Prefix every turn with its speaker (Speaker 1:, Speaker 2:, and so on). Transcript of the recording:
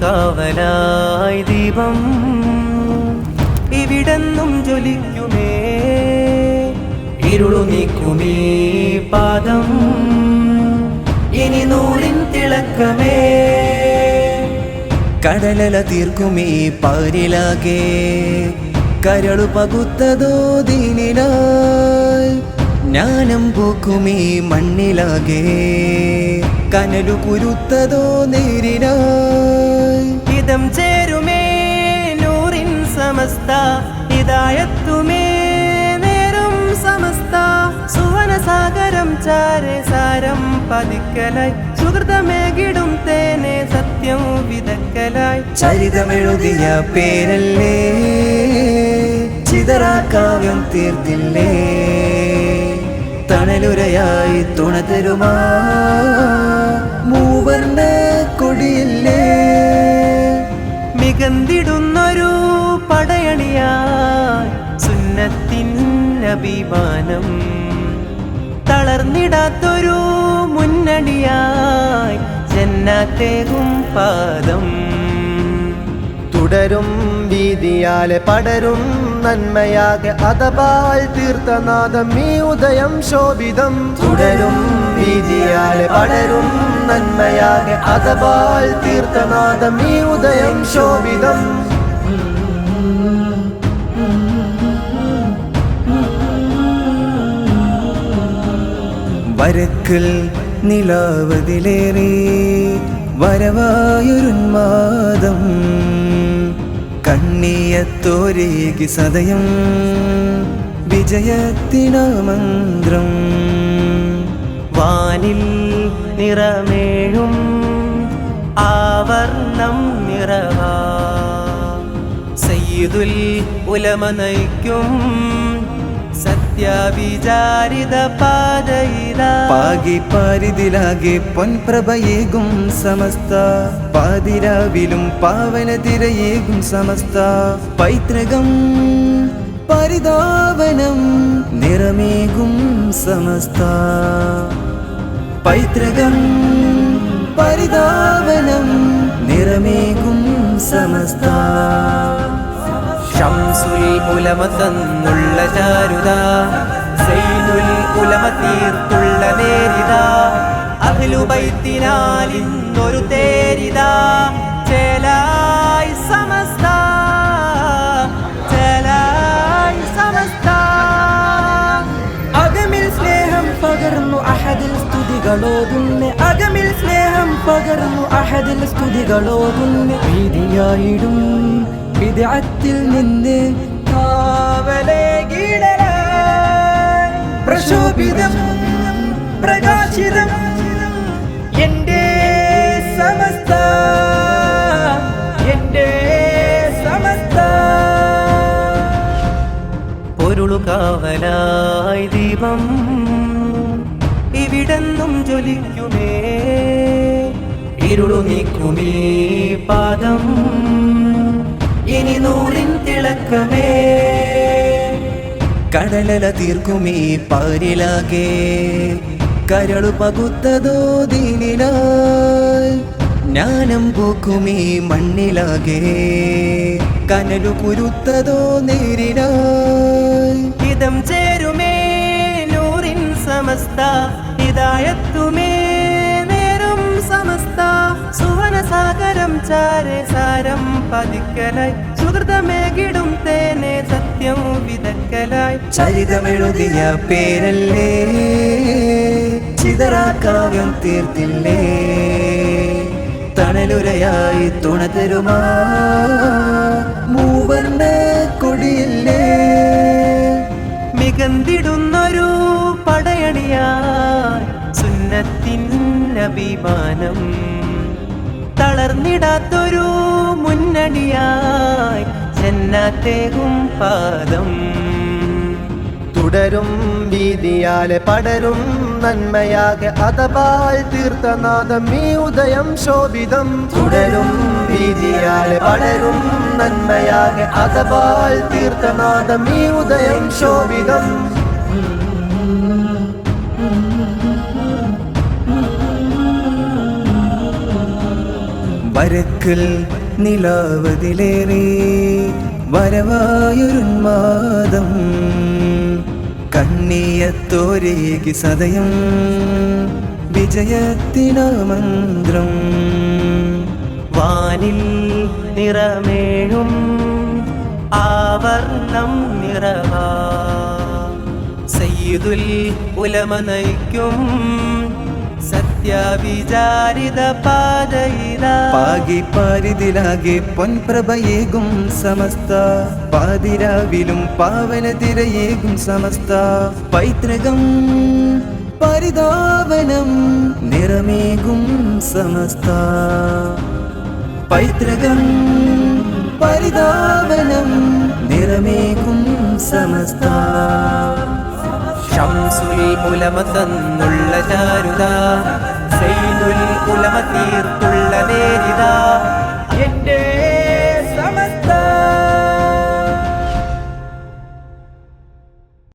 Speaker 1: കാവലായി ദീപം ഇവിടെന്നും ജ്വലിക്കുമേ ഇരുളു നീക്കുമേ പാദം. ഇനി നൂറിൻ തിളക്കമേ.
Speaker 2: കടലല തീർക്കുമീ പാരിലാകെ. കരളു പകുത്തതോ ദീനിലായി. ജ്ഞാനം പൂക്കുമീ മണ്ണിലാകെ. കനലു കുരുത്തതോ നേരിനായി
Speaker 1: ഇതം ചേരുമേ നൂറിൻ സമസ്ത. ഇതായത്തുമേ സുവനസാഗരം ചാരെ സാരം പതിക്കലായി. സുഹൃതമേകിടും തേനെ സത്യം വിതക്കലായി.
Speaker 2: ചരിതമെഴുതിയ പേരല്ലേ? ചിതറാക്കാവ്യം തീർത്തില്ലേ? തണലുരയായി തുണ തരുമാ? മൂവർണ കൊടിയില്ലേ?
Speaker 1: മികന്തിടുന്നൊരു പടയണിയായി. സുന്നത്തിൻ അഭിമാനം തളർന്നിടാത്തൊരു മുന്നണിയായി ജന്നാത്തേകും പാദം.
Speaker 2: തുടരും വീതിയാലെ പടരും നന്മയാകെ അതപാൽ തീർത്ഥനാഥം ഈ ഉദയം ശോഭിതം. തുടരും വീതിയാലെ പടരും നന്മയാകെ അതപാൽ തീർത്ഥനാഥം ഈ ഉദയം ശോഭിതം. വരക്കൽ നിലാവതിലേറെ വരവായൊരുന്മാദം. കണ്ണിയത്തോരേകി സദയം വിജയത്തിനാമന്ത്രം.
Speaker 1: വാനിൽ നിറമേഴും ആവർണം നിറവാ. സയ്യിദുൽ ഉലമ നയിക്കും സത്യവിചാരിത പാതയിലാ.
Speaker 2: പാകി പാരിതിലാകെ പൊൻപ്രഭയേകും സമസ്ത. പാതിരാവിലും പാവന തിരയേകും സമസ്ത. പൈതൃകം പരിതാപനം നിറമേകും സമസ്ത. പൈതൃകം പരിതാപനം നിറമേകും സമസ്ത.
Speaker 1: ഷംസുൽ ഉലമ തന്നുള്ള ചാരുത സൈനുൽ ഉലമ തീർത്തുള്ള നേരിത അഖിലുബൈത്തിനാൽ ഇന്നൊരു തേരിത. സമസ്ത ചേലായി സമസ്ത.
Speaker 3: അകമിൽ സ്നേഹം പകർന്നു അഹദിൽ സ്തുതികളോതുന്നെ അകമിൽ സ്നേഹം വിദഗ്ധത്തിൽ നിന്ന് പ്രശോഭിതം പ്രകാശിതം എന്റെ സമസ്ത എന്റെ സമസ്ത.
Speaker 1: പൊരുളു കാവലായി ദീപം ഇവിടെന്നും ജ്വലിക്കുമേ. ഇരുളു നീക്കുമേ പാദം നൂറിൻ തിളക്കമേ
Speaker 2: കടലല തീർക്കുമീ പാരിലാകെ. കരളു പകുത്തതോ ദീനിലായി. ജ്ഞാനം പൂക്കുമീ മണ്ണിലാകെ. കനലു കുരുത്തതോ നേരിനായി
Speaker 1: ഇതം ചേരുമേ നൂറിൻ സമസ്ത. ഇതായത്തുമേ നേരും സമസ്ത. സുവനസാഗരം ചാരെ സാരം സുഹൃതമേകിടും തേനെ സത്യം വിതക്കലായി
Speaker 2: ചരിതമെഴുതിയ പേരല്ലേ? ചിതറാക്കാവ്യം തീർത്തില്ലേ? തണലുരയായി തുണ തരുമാ? മൂവർണ കൊടിയില്ലേ?
Speaker 1: മികന്തിടുന്നൊരു പടയണിയാ സുന്നത്തിൻ അഭിമാനം. തളർന്നിടാത്തൊരു മുന്നണിയായി ജന്നത്തേകും പാദം. തുടരും വീതിയാലെ പടരും നന്മയാകെ അതപാൽ തീർത്ഥനാഥം ഈ ഉദയം ശോഭിതം. തുടരും വീതിയാലെ പടരും നന്മയാകെ അതപാൽ തീർത്ഥനാഥം ഈ ഉദയം ശോഭിതം.
Speaker 2: വരക്കൽ നിലാവതിലേറെ വരവായൊരുന്മാദം. കണ്ണിയത്തോരേകി സദയം വിജയത്തിന മന്ത്രം
Speaker 1: വാനിൽ നിറമേഴും ആവർണം നിറവാ. സയ്യിദുൽ ഉലമ നയിക്കും സത്യവിചാരിത പാതയിതാ
Speaker 2: പാകി പാരിതിലാകെ പൊൻപ്രഭയേകും സമസ്ത. പാതിരാവിലും പാവന തിരയേകും സമസ്ത. പൈതൃകം പരിതാപനം നിറമേകും സമസ്ത. പൈതൃകം പരിതാപനം നിറമേകും സമസ്ത.
Speaker 1: ശംസുൽ ഉലമ തന്നുള്ള ചാരുത സെയ്തുൽ കുലമ തീർത്തുള്ള നേരിതാ. എന്റെ